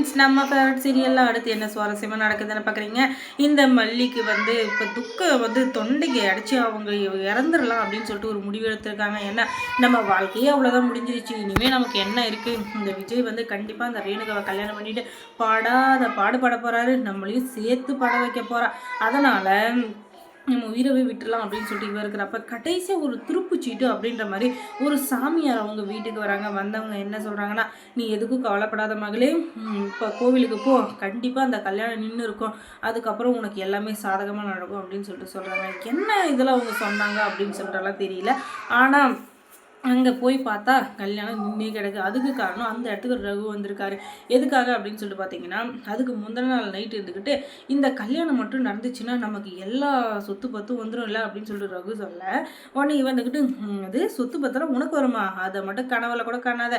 Friends நம்ம favourite சீரியலில் அடுத்து என்ன சுவாரஸ்யமாக நடக்குதுன்னு பார்க்குறீங்க இந்த மல்லிக்கு வந்து இப்போ துக்கம் வந்து தொண்டைக்கு அடித்து அவங்க இறந்துடலாம் அப்படின்னு சொல்லிட்டு ஒரு முடிவு எடுத்திருக்காங்க. ஏன்னா நம்ம வாழ்க்கையே அவ்வளோதான் முடிஞ்சிருச்சு. இனிமேல் நமக்கு என்ன இருக்குது இந்த விஜய் வந்து கண்டிப்பாக அந்த ரேணுகாவை கல்யாணம் பண்ணிவிட்டு பாடாத பாடுபட போகிறாரு நம்மளையும் சேர்த்து பாட வைக்க போகிறா அதனால் நம்ம உயிரவே விட்டுலாம் அப்படின்னு சொல்லிட்டு இவர் இருக்கிறப்ப கடைசியாக ஒரு துருப்புச்சீட்டு அப்படின்ற மாதிரி ஒரு சாமியார் அவங்க வீட்டுக்கு வராங்க. வந்தவங்க என்ன சொல்கிறாங்கன்னா நீ எதுக்கும் கவலைப்படாத மகளே. இப்போ கோவிலுக்கு போ. கண்டிப்பாக அந்த கல்யாணம் நின்று இருக்கும். அதுக்கப்புறம் உனக்கு எல்லாமே சாதகமாக நடக்கும். அப்படின்னு சொல்லிட்டு சொல்கிறாங்க என்ன இதில் அவங்க சொன்னாங்க அப்படின்னு சொல்லிட்டாலாம் தெரியல. ஆனால் அங்கே போய் பார்த்தா கல்யாணம் நின்னே கிடக்கு. அதுக்கு காரணம் அந்த இடத்துக்கு ரகு வந்திருக்காரு. எதுக்காக அப்படின்னு சொல்லிட்டு பார்த்தீங்கன்னா அதுக்கு முந்தின நாள் நைட் இருந்துக்கிட்டு இந்த கல்யாணம் மட்டும் நடந்துச்சுன்னா நமக்கு எல்லா சொத்து பத்தும் வந்துடும் இல்லை அப்படின்னு சொல்லிட்டு ரகு சொல்ல உடனே வந்துக்கிட்டு அது சொத்து பத்திரம் உனக்கு வருமா? அதை மட்டும் கனவுல கூட காணாத.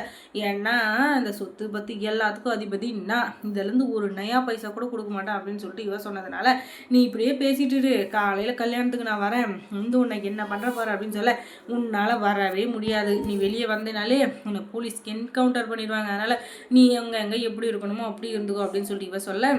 ஏன்னா இந்த சொத்து பத்து எல்லாத்துக்கும் அதிபதி நான் இதுலேருந்து ஒரு நயா பைசா கூட கொடுக்க மாட்டேன் அப்படின்னு சொல்லிட்டு இவன் சொன்னதுனால நீ இப்படியே பேசிட்டு காலையில் கல்யாணத்துக்கு நான் வரேன். வந்து உன்னைக்கு என்ன பண்ணுற போற அப்படின்னு சொல்ல உன்னால் வரவே முடியாது. முடியாது. நீ வெளியே வந்தனாலே உன்னை போலீஸ்க்கு என்கவுண்டர் பண்ணிடுவாங்க. அதனால் நீ அங்கே எங்கே எப்படி இருக்கணுமோ அப்படி இருந்துக்கோ அப்படின்னு சொல்லிட்டு இவ சொல்ல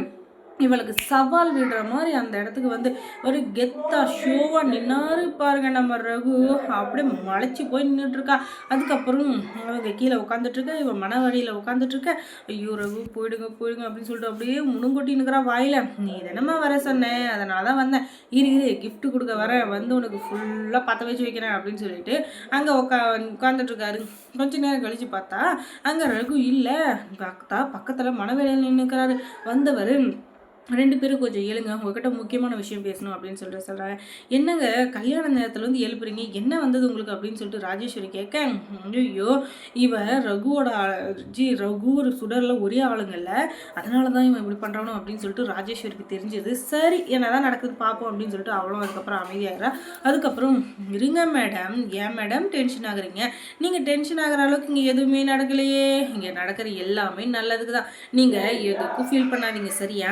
இவளுக்கு சவால் விடுற மாதிரி அந்த இடத்துக்கு வந்து ஒரு கெத்தா ஷோவாக நின்னாரு பாருங்க நம்ம ரகு. அப்படியே மலைச்சு போய் நின்றுட்டுருக்கா அதுக்கப்புறம் அவங்க கீழே உட்காந்துட்ருக்க இவன் மனவழியில் உட்காந்துட்ருக்க ஐயோ ரகு போயிடுங்க போயிடுங்க அப்படின்னு சொல்லிட்டு அப்படியே முணுங்கொட்டி நிற்கிறா வாயில். நீ தினமா வர சொன்னேன் அதனால தான் வந்தேன். இரு இரு கிஃப்ட் கொடுக்க வரேன் வந்து உனக்கு ஃபுல்லாக பற்ற வச்சு வைக்கிறேன் அப்படின்னு சொல்லிட்டு அங்கே உட்கா உட்காந்துட்ருக்காரு கொஞ்ச நேரம் கழித்து பார்த்தா அங்கே ரகு இல்லை. பார்த்தா பக்கத்தில் மனவேலையில் நின்றுக்கிறாரு வந்தவர் ரெண்டு பேரும் கொஞ்சம் எழுங்க உங்ககிட்ட முக்கியமான விஷயம் பேசணும் அப்படின்னு சொல்லிட்டு சொல்கிறாங்க என்னங்க கல்யாண நேரத்தில் வந்து எழுப்புறீங்க? என்ன வந்தது உங்களுக்கு அப்படின்னு சொல்லிட்டு ராஜேஸ்வரி கேட்க ஐயோ இவன் ரகுவோட ஜி ரகு ஒரு சுடரில் ஒரே ஆளுங்கல்ல அதனால தான் இவன் இப்படி பண்ணுறானோ அப்படின்னு சொல்லிட்டு ராஜேஸ்வரிக்கு தெரிஞ்சது. சரி என்னதான் நடக்குது பார்ப்போம் அப்படின்னு சொல்லிட்டு அவளும் அதுக்கப்புறம் அமைதியாகிறா. அதுக்கப்புறம் இருங்க மேடம் ஏன் மேடம் டென்ஷன் ஆகுறீங்க? நீங்கள் டென்ஷன் ஆகிற அளவுக்கு இங்கே எதுவுமே நடக்கலையே. இங்கே நடக்கிற எல்லாமே நல்லதுக்கு தான் நீங்கள் எதுக்கும் ஃபீல் பண்ணாதீங்க சரியா?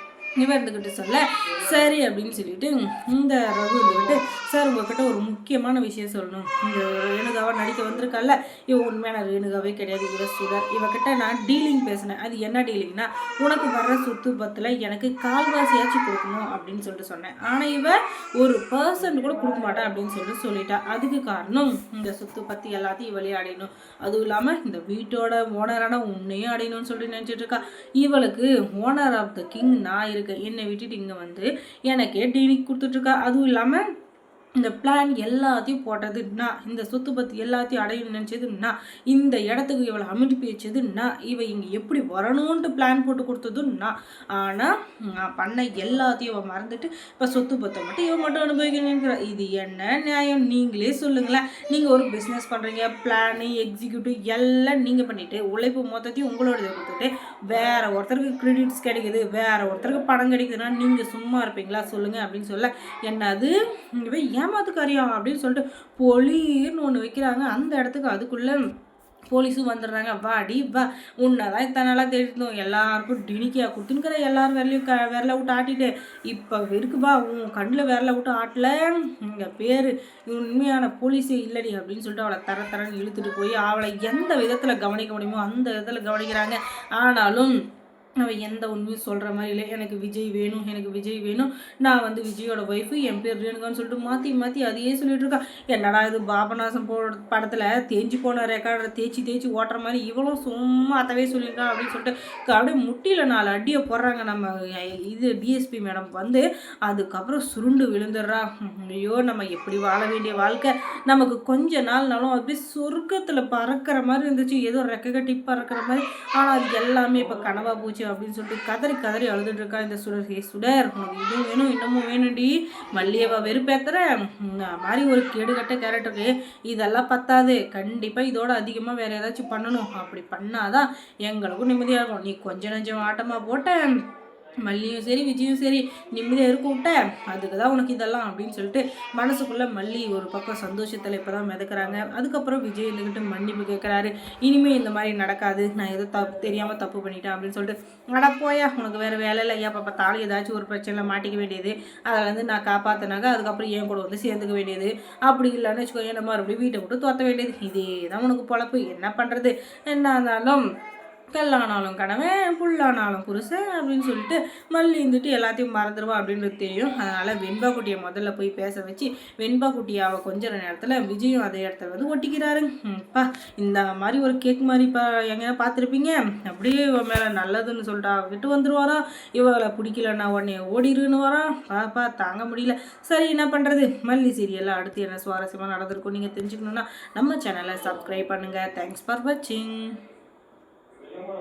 இவன் இருந்துக்கிட்டு சொல்ல சரி அப்படின்னு சொல்லிட்டு இந்த ரகு இருந்துக்கிட்டு சார் உங்ககிட்ட ஒரு முக்கியமான விஷயம் சொல்லணும். இந்த ரேணுகாவாக நடிக்க வந்திருக்கல இவ உண்மையான ரேணுகாவே கிடையாது. இவ சுடர். இவகிட்ட நான் டீலிங் பேசினேன். அது என்ன டீலிங்னா உனக்கு வர்ற சொத்து பத்தில் எனக்கு கால்வாசியாச்சும் கொடுக்கணும் அப்படின்னு சொல்லிட்டு சொன்னேன். ஆனால் இவ ஒரு பர்சன்ட் கூட கொடுக்க மாட்டேன் அப்படின்னு சொல்லிட்டு சொல்லிட்டா. அதுக்கு காரணம் இந்த சொத்து பற்றி எல்லாத்தையும் இவளே அடையணும். அதுவும் இல்லாமல் இந்த வீட்டோட ஓனரான உன்னையும் அடையணும்னு சொல்லிட்டு நினச்சிட்டு இருக்கா. இவளுக்கு ஓனர் ஆஃப் த கிங் நான் இருக்கேன் என்னை விட்டுட்டு இங்கே வந்து எனக்கே டீனிக் கொடுத்துட்ருக்கா. அதுவும் இல்லாமல் இந்த பிளான் எல்லாத்தையும் போட்டதுன்னா இந்த சொத்து பத்து எல்லாத்தையும் அடையணும்னு நினச்சதுன்னா இந்த இடத்துக்கு இவளை அனுப்பி வச்சதுன்னா இவ இங்கே எப்படி வரணும்ன்ட்டு பிளான் போட்டு கொடுத்ததுன்னா ஆனால் நான் பண்ண எல்லாத்தையும் இவன் மறந்துட்டு இப்போ சொத்து பத்தை மட்டும் இவன் மட்டும் அனுபவிக்கணுங்கிற இது என்ன நியாயம்? நீங்களே சொல்லுங்களேன். நீங்கள் ஒரு பிஸ்னஸ் பண்ணுறீங்க பிளானு எக்ஸிக்யூட்டிவ் எல்லாம் நீங்கள் பண்ணிவிட்டு உழைப்பு மொத்தத்தையும் உங்களோட கொடுத்துட்டு வேற ஒருத்தருக்கு கிரெடிட்ஸ் கிடைக்குது வேற ஒருத்தருக்கு பணம் கிடைக்குதுன்னா நீங்கள் சும்மா இருப்பீங்களா? சொல்லுங்கள் அப்படின்னு சொல்ல என்னது? இவன் ஏமாத்துக்காரியா? அப்படின்னு சொல்லிட்டு பொலின்னு ஒன்று வைக்கிறாங்க. அந்த இடத்துக்கு அதுக்குள்ளே போலீஸும் வந்துடுறாங்க. வாடி வா. உன்னை தான் இத்தனை நாளாக தேடிருந்தோம் எல்லாருக்கும் டினிக்கியா கொடுத்துனுக்கிற எல்லாரும் விரலையும் க விரல விட்டு ஆட்டிட்டு இப்போ இருக்குப்பா உன் கண்ணில் விரல விட்டு ஆட்டல. இங்கே பேர் உண்மையான போலீஸே இல்லடி அப்படின்னு சொல்லிட்டு அவளை தர தரன்னு இழுத்துட்டு போய் அவளை எந்த விதத்தில் கவனிக்க முடியுமோ அந்த விதத்தில் கவனிக்கிறாங்க. ஆனாலும் அவன் எந்த உண்மையும் சொல்கிற மாதிரி இல்லை. எனக்கு விஜய் வேணும் எனக்கு விஜய் வேணும். நான் வந்து விஜயோட ஒய்ஃபு என் பேர் ரேணுகான்னு சொல்லிட்டு மாற்றி மாற்றி அதையே சொல்லிட்டு இருக்கான் என்னடா இது பாபநாசம் போ படத்தில் தேஞ்சு போன ரெக்கார்டை தேய்ச்சி தேய்ச்சி ஓட்டுற மாதிரி இவளும் சும்மா அத்தவே சொல்லியிருக்கான் அப்படின்னு சொல்லிட்டு அப்படியே முட்டியில் நாலு அடியை போடுறாங்க நம்ம இது டிஎஸ்பி மேடம் வந்து. அதுக்கப்புறம் சுருண்டு விழுந்துடுறா. ஐயோ நம்ம எப்படி வாழ வேண்டிய வாழ்க்கை? நமக்கு கொஞ்ச நாள்னாலும் அப்படியே சொர்க்கத்தில் பறக்கிற மாதிரி இருந்துச்சு. ஏதோ ரெக்க கட்டி பறக்கிற மாதிரி. ஆனால் அது எல்லாமே இப்போ கனவா போச்சு. போச்சு அப்படின்னு சொல்லிட்டு கதறி கதறி அழுதுட்டு இருக்கா இந்த சுடர். ஹே சுடர் உனக்கு இதுவும் வேணும் இன்னமும் வேணும்டி. மல்லியவா வெறுப்பேத்துற. மாதிரி ஒரு கேடுகட்ட கேரக்டருக்கு இதெல்லாம் பத்தாது. கண்டிப்பாக இதோட அதிகமாக வேறு ஏதாச்சும் பண்ணணும். அப்படி பண்ணாதான் எங்களுக்கும் நிம்மதியாக இருக்கும். நீ கொஞ்சம் நஞ்சம் ஆட்டமாக போட்ட. மல்லியும் சரி விஜயும் சரி நிம்மதியாக இருக்க விட்ட அதுக்கு தான் உனக்கு இதெல்லாம் அப்படின்னு சொல்லிட்டு மனசுக்குள்ளே மல்லி ஒரு பக்கம் சந்தோஷத்தில் இப்போ தான் மிதக்கிறாங்க. அதுக்கப்புறம் விஜய் இருந்துக்கிட்டு மன்னிப்பு கேட்குறாரு இனிமேல் இந்த மாதிரி நடக்காது. நான் எதோ தப்பு தெரியாமல் தப்பு பண்ணிட்டேன் அப்படின்னு சொல்லிட்டு அட போயா உனக்கு வேறு வேலை இல்லை ஐயா பாப்பா தாலி ஏதாச்சும் ஒரு பிரச்சனையில் மாட்டிக்க வேண்டியது. அதில் வந்து நான் காப்பாற்றினாங்க அதுக்கப்புறம் என் கூட வந்து சேர்ந்துக்க வேண்டியது. அப்படி இல்லைன்னு வச்சுக்கோ என்ன மறுபடியும் வீட்டை விட்டு தோற்ற வேண்டியது. இதே தான் உனக்கு பொழப்பு. என்ன பண்ணுறது என்ன இருந்தாலும் கல்லானாலும் கணவன் புல்லானாலும் புருஷன் அப்படின்னு சொல்லிட்டு மல்லி இருந்துட்டு எல்லாத்தையும் மறந்துடுவா அப்படின்றது தெரியும். அதனால் வெண்பா குட்டியை முதல்ல போய் பேச வச்சு வெண்பா குட்டியாவை கொஞ்ச நேரத்தில் விஜயும் அதே இடத்துல வந்து ஒட்டிக்கிறாரு. பா இந்த மாதிரி ஒரு கேக் மாதிரி இப்போ எங்கேயா பார்த்துருப்பீங்க? அப்படியே இவன் மேலே நல்லதுன்னு சொல்லிட்டு விட்டு வந்துடுவாரா இவளை பிடிக்கலன்னா உடனே ஓடிடுன்னு வரான் பாப்பா தாங்க முடியல. சரி என்ன பண்ணுறது மல்லி சீரியல்லாம் அடுத்து என்ன சுவாரஸ்யமாக நடந்திருக்கும் நீங்கள் தெரிஞ்சுக்கணுன்னா நம்ம சேனலை சப்ஸ்கிரைப் பண்ணுங்கள் தேங்க்ஸ் ஃபார் வாட்சிங்